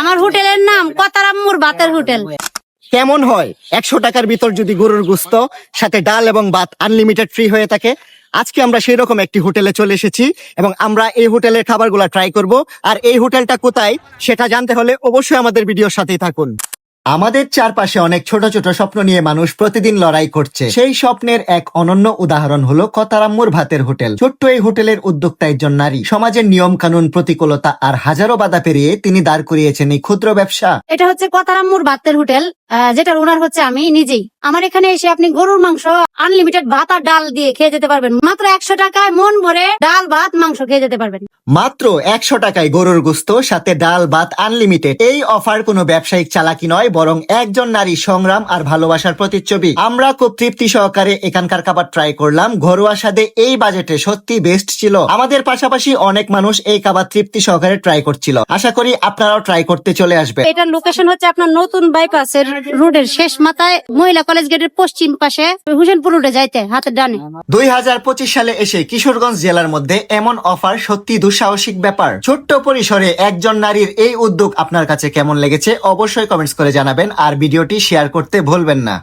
আমার হোটেলের নাম কতারাম্মুর বাতের হোটেল। কেমন হয়? একশো টাকার ভিতর যদি গরুর গুস্ত, সাথে ডাল এবং ভাত আনলিমিটেড ফ্রি হয়ে থাকে, আজকে আমরা সেই রকম একটি হোটেলে চলে এসেছি এবং আমরা এই হোটেলের খাবারগুলো ট্রাই করব। আর এই হোটেলটা কোথায়, সেটা জানতে হলে অবশ্যই আমাদের ভিডিওর সাথেই থাকুন। আমাদের চারপাশে অনেক ছোট ছোট স্বপ্ন নিয়ে মানুষ প্রতিদিন লড়াই করছে। সেই স্বপ্নের এক অনন্য উদাহরণ হলো কতারাম্মুর ভাতের হোটেল। ছোট্ট এই হোটেলের উদ্যোক্তা একজন নারী। সমাজের নিয়ম কানুন প্রতিকূলতা আর হাজারো বাধা পেরিয়ে তিনি দাঁড় করিয়েছেন এই ক্ষুদ্র ব্যবসা। এটা হচ্ছে কতারাম্মুর ভাতের হোটেল যেটার ওনার হচ্ছে আমি নিজেই। আমার এখানে এসে আপনি গরুর মাংস আনলিমিটেড ভাত আর ডাল দিয়ে খেয়ে যেতে পারবেন। মাত্র একশো টাকায় মন ভরে ডাল ভাত মাংস খেয়ে যেতে পারবেন। মাত্র একশো টাকায় গরুর গুস্ত সাথে ডাল ভাত আনলিমিটেড এই অফার কোনো ব্যবসায়িক চালাকি নয় বরং একজন নারী সংগ্রাম আর ভালোবাসার প্রতিচ্ছবি। আমরা খুব তৃপ্তি সহকারে এখানকার খাবার ট্রাই করলাম। ঘরোয়া স্বাদে এই বাজেটে সত্যি বেস্ট ছিল। আমাদের পাশাপাশি অনেক মানুষ এই খাবার তৃপ্তি সহকারে ট্রাই করছিল। আশা করি আপনারাও ট্রাই করতে চলে আসবে। এটার লোকেশন হচ্ছে আপনার নতুন বাইপাসের রোডের শেষ মাথায় মহিলা কলেজ গেটের পশ্চিম পাশে হুসেনপুর রোডে যাইতে, হাতের ডানে। দুই হাজার পঁচিশ সালে এসে কিশোরগঞ্জ জেলার মধ্যে এমন অফার সত্যি দুঃসাহসিক ব্যাপার। ছোট্ট পরিসরে একজন নারীর এই উদ্যোগ আপনার কাছে কেমন লেগেছে অবশ্যই কমেন্টস করে জানাবেন আর ভিডিওটি শেয়ার করতে ভুলবেন না।